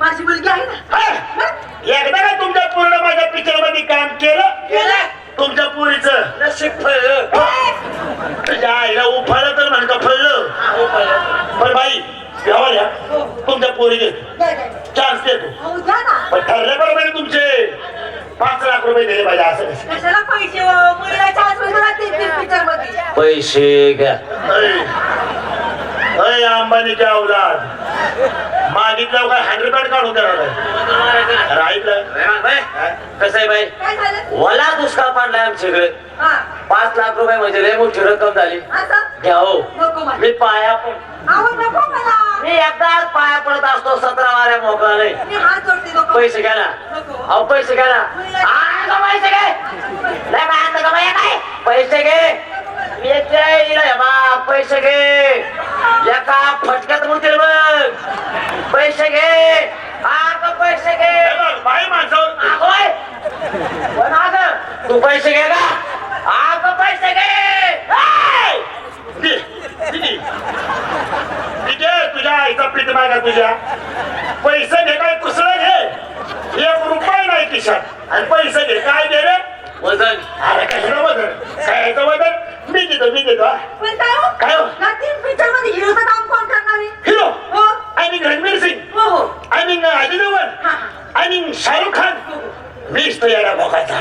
माझी मुलगी आहे ना हा? एकदा का तुमच्या पूर्ण माझ्या पिक्चरमध्ये काम केलं केलं. तुमच्या पुरीचं नशीब फळलं तुझ्या आईला उफाळलं तर म्हणतो फळलं पण बाई या. तुमच्या काय, काय? चान्स देतो अहो, द्या ना. पण ठरल्याबरोबर तुमचे पाच लाख रुपये दिले पाहिजे असं कसं? कशाला पैसे हो? मुलीला मध्ये. पैसे घ्या अय अंबानीच्या अवलाद मागितलं काय हंड्रेड कार्ड काढून देणार राहिलं कसं आहे बाई? वला दुष्काळ पडलाय आमच्याकडे हा, पाच लाख रुपये म्हणजे लय मोठी रक्कम झाली असं? घ्या हो नको मला. मी पाया पण अहो, नको मला. मी एकदाच पाया पडत असतो सतरा वाऱ्या मोकळा नाही. पैसे घ्या ना. अहो पैसे घ्या ना पैसे घे नाही. पैसे घे हे बा, पैसे घे. एका फटक्यात म्हणतील बघ. पैसे घे. का पैसे घे. बाई माणसावर. आगोय पण आग तू पैसे घे का का पैसे घे. तुझ्या आईचा पीठ मागा तुझ्या. पैसे घे काय कुसळ घे. एक रुपये नाही खिशात. आणि पैसे घे. काय दे रे? वजन. अरे कशाला वजन? काय वजन? देतो मी पण काय हो? काय हो? या तीन picture मध्ये हिरोचं काम कोण करणार आहे? हिरो हो? आय मीन रणवीर सिंग हो, हो. आय मीन अजय देवगन हा. आय मीन शाहरुख खान मीच तो येणार भोगाचा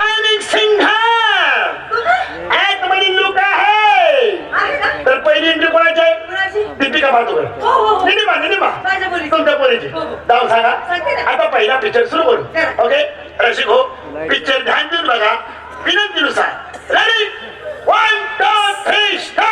आय मीन सिंहा तुम्ही? ऍटमध्ये लुक आहे आहे ना? तर पहिली एंट्री कोणाची आहे कुणाची? दीपिका पादुकोण हो, हो, हो. निनिमा निनिमा माझ्या मुलीची. तुमच्या पोरीची हो, हो. जाऊ सांगा सांगते ना. आता पहिला पिक्चर सुरू करू करा. ओके रसिक हो पिक्चर ध्यान देऊन बघा विनंतीनुसार रेडी वन टू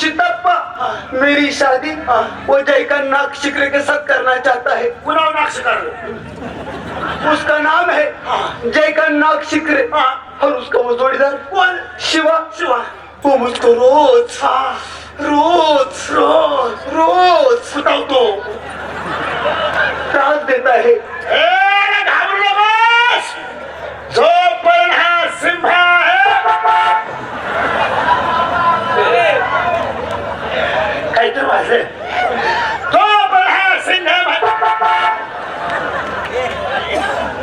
सीतप्पा मेरी शादी वो जय का नाक शिकरे के साथ करना चाहता है। कुणावर नाक्ष काढलं उसका नाम है जय का नाक शिकरे। और उसका वो जोड़ीदार शिवा। शिवा। वो मुझको रोज रोज रोज। रोज सुतावतो त्रास देता है ए रे, घाबरू नकोस जोपर्यंत हा सिंह आहे काहीतरी वाजले जोपर्यंत हा सिंह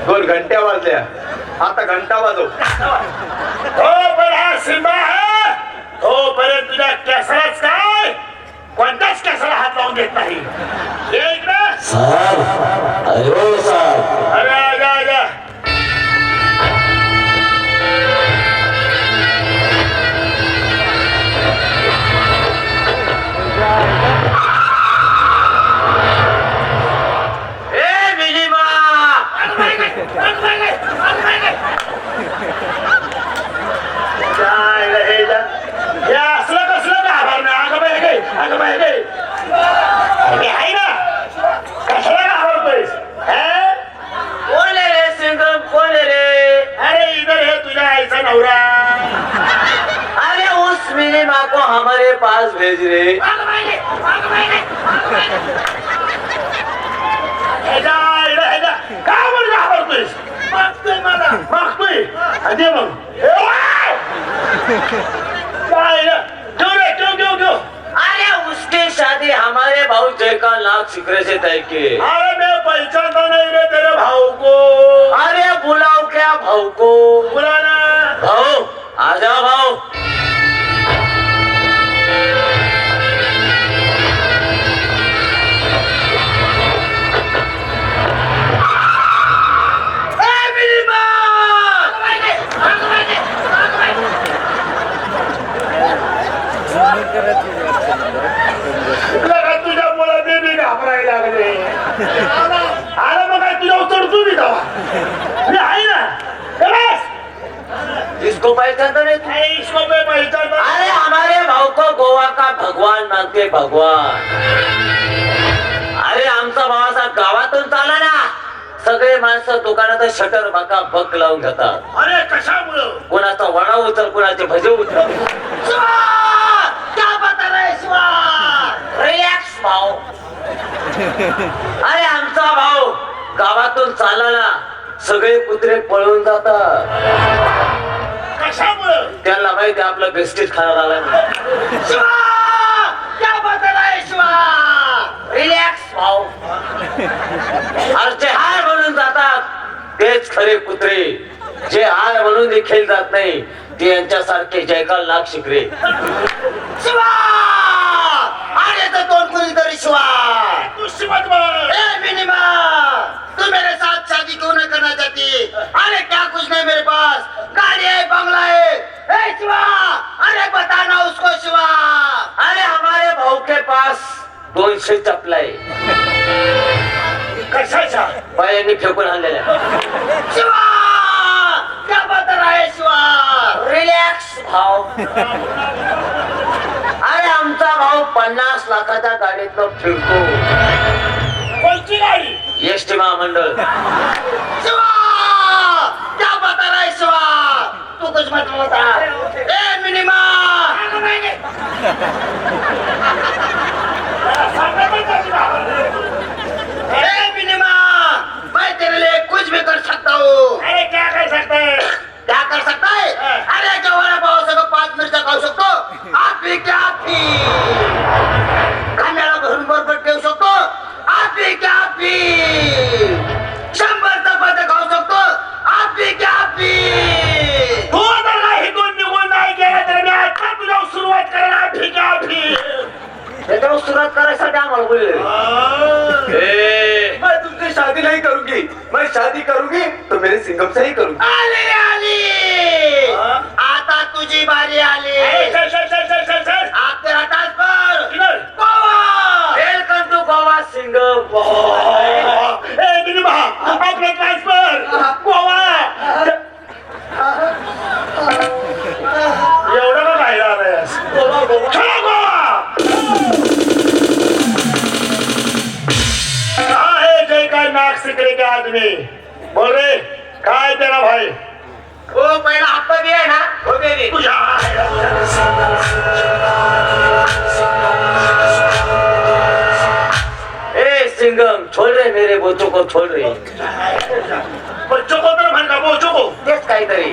दोन घंट्या वाजल्या. आता घंटा वाजव. तोपर्यंत हा सिंह आहे. तोपर्यंत तुझ्या केसराच काय? कोणत्याच केसाला हात लावून देत नाही. अरे रे ह्याच्या आईला ह्याच्या काय म्हणून घाबरतोयस मागतोय मला मागतोय आणि दे मग ए, वाय! काय रे? ठेव रे ठेव ठेव ठेव अरे उसकी शादी हमारे भाऊ जयकाल से तय की अरे मैं पहचानता नहीं रे तेरे भाऊ को अरे बुलाओ क्या भाऊ को बुलाना भाऊ आ जाओ भाऊ मानते भगवान. अरे आमचा भावाचा गावातून चाला ना. सगळे माणसं दुकानात शटर बाका बक लावून घेतात. अरे कशामुळं? कोणाचा वडा उचल कोणाचे भजे उचल. रिलॅक्स भाऊ. अरे आमचा भाऊ गावातून चाला ना सगळे कुत्रे पळून जातात. कशामुळं? त्यांना माहिती आपलं बिस्किट खायला आलाय भाऊ अरे हाय म्हणून जातात. तेच खरे कुत्रे. जे हाय म्हणून देखील जात नाही ते यांच्यासारखे जयकाल नाग शिकरे. अरे तो तोंड कोणीतरी शिवा. तू शिवत मिनिमा! तू मेरे साथ शादी क्यों नहीं करना चाहती? अरे क्या कुछ नहीं मेरे पास? गाड़ी है बंगला है. ए शिवा! अरे बताना उसको शिवा! अरे हमारे भाऊ के पास दोनशे चपला कशाच्या? बायांनी फेकून आणलेल्या. शिवा! क्या बता रहा शिवा. रिलॅक्स भाऊ. अरे आमचा भाऊ पन्नास लाखाच्या गाडीतनं फिरतो. कोणची गाडी? एस टी महामंडळ. शिवा! क्या बता रहा शिवा. तू कुछ मत बता ए मिनिमा ए मिनिमा मैं तेरे लिए कुछ भी कर सकता हूँ अरे क्या कर सकते हैं? क्या कर सकता है अरे जो वाला पाव सगळं पाच मिरच्या खाऊ शकतो आप भी क्या आप भी कांद्याला भरून बरोबर ठेवू शकतो. आप भी क्या शंभर चपात्या खाऊ शकतो. आप भी क्या सुरुवात करायला ठीक आहे त्याच्यावर सुरुवात करायसाठी आम्हाला बोलले. मैं तुमसे शादी नहीं करूंगी मैं शादी करूंगी तो मेरे सिंगम से ही करूंगी तुझी बारी आली. चल चल चल चल चल चल. आप तेरा ट्रांसफर किधर? Goa. Welcome to Goa Singham. ए मिनिमा आपलं ट्रान्सफर छोड़ रे बच्चों को तर म्हण का बोचो को तेच काहीतरी.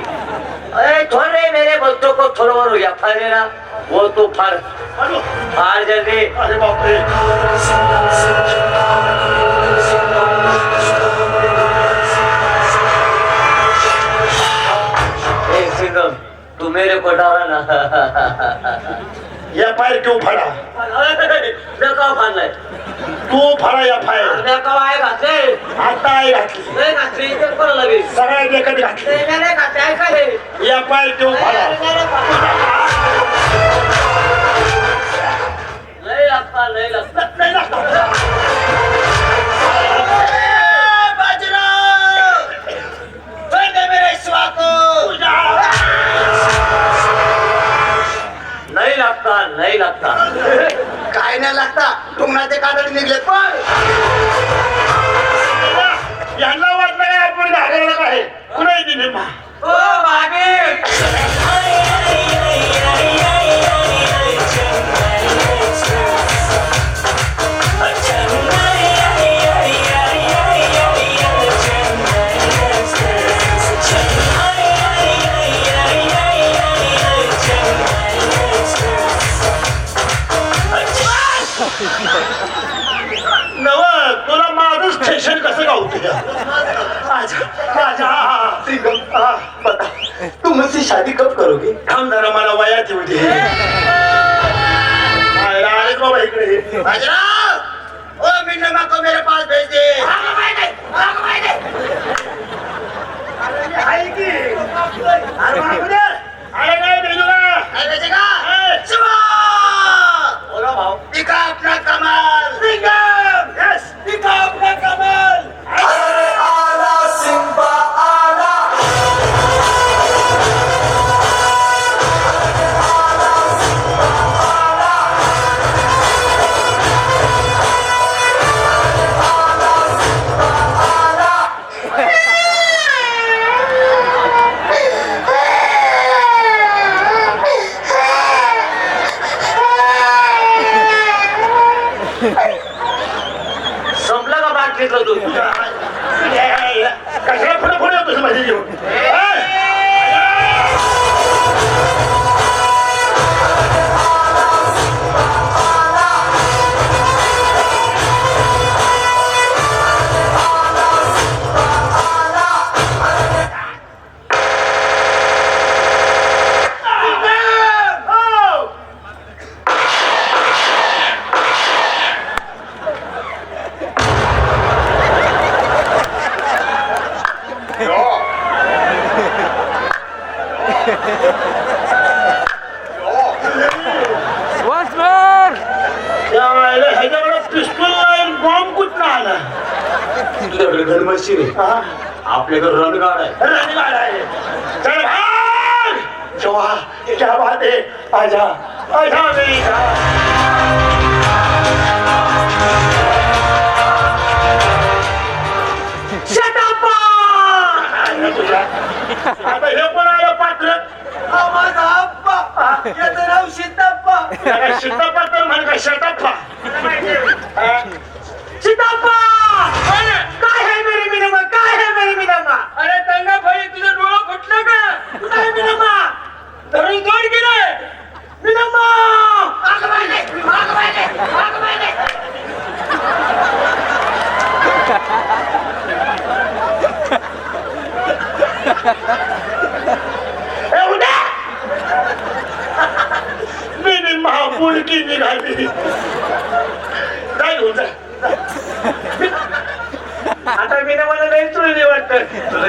अरे छोड़ रे मेरे बच्चों को छोड़वर या ना वो तू फाड़ अरे फाड़ जल्दी. अरे सिंगम तू मेरे को डाला ना या फायर क्यों फडा. नका फाडलाय. तू फडा या फायर नका आहे घातले आता आहे घातली. नाही घातली. ते कोणा लागेल? सगळ्या देखत घातली. नाही घातले. आहे का हे? या फायर क्यों फडा. लय लागता लय लागता. नाही लागत. नाही लागता. काय नाही लागता. टुंगणाचे कातडी निघले. पण यांना वाटलं आपण घाबरलं काय कुणाही दिली मा ओ मागे शादी कब करोगे? थांब जरा मला बाबा इकडे बाजीराव ओ मिन्नमा को मेरे पास भेज दे। की? अरे. आपल्याकडे रणगाड आहे. रणगाड आहे. चल भाग क्या बात है आजा आजा मेरी जान आहे तुझ्या. आता हे पण आलं पात्र. माझा आप्पा! याचं नाव सीताप्पा त्याला शिताप्पा तर म्हण का शताप्पा! सीताप्पा काय आहे मेरी मिनम्मा काय आहे मेरी मिनम्मा अरे त्यांना भाई तुझं डोळं फुटलं का काय मिनम्मा धरून जोड गेलं मिनम्मा एवढ्या मी महापुलकी निघाली काय घेऊन जा आता मिनम्माला लई चुळली वाटत तुला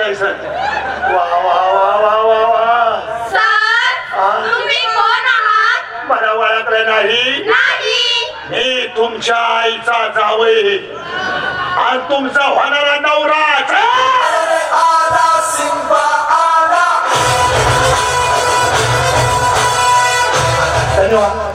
घातलाय सर वा वा वा वा वा. वा मला ओळखलं नाही. नाही. मी तुमच्या आईचा जावई. आणि तुमचा होणारा नवराच धन्यवाद.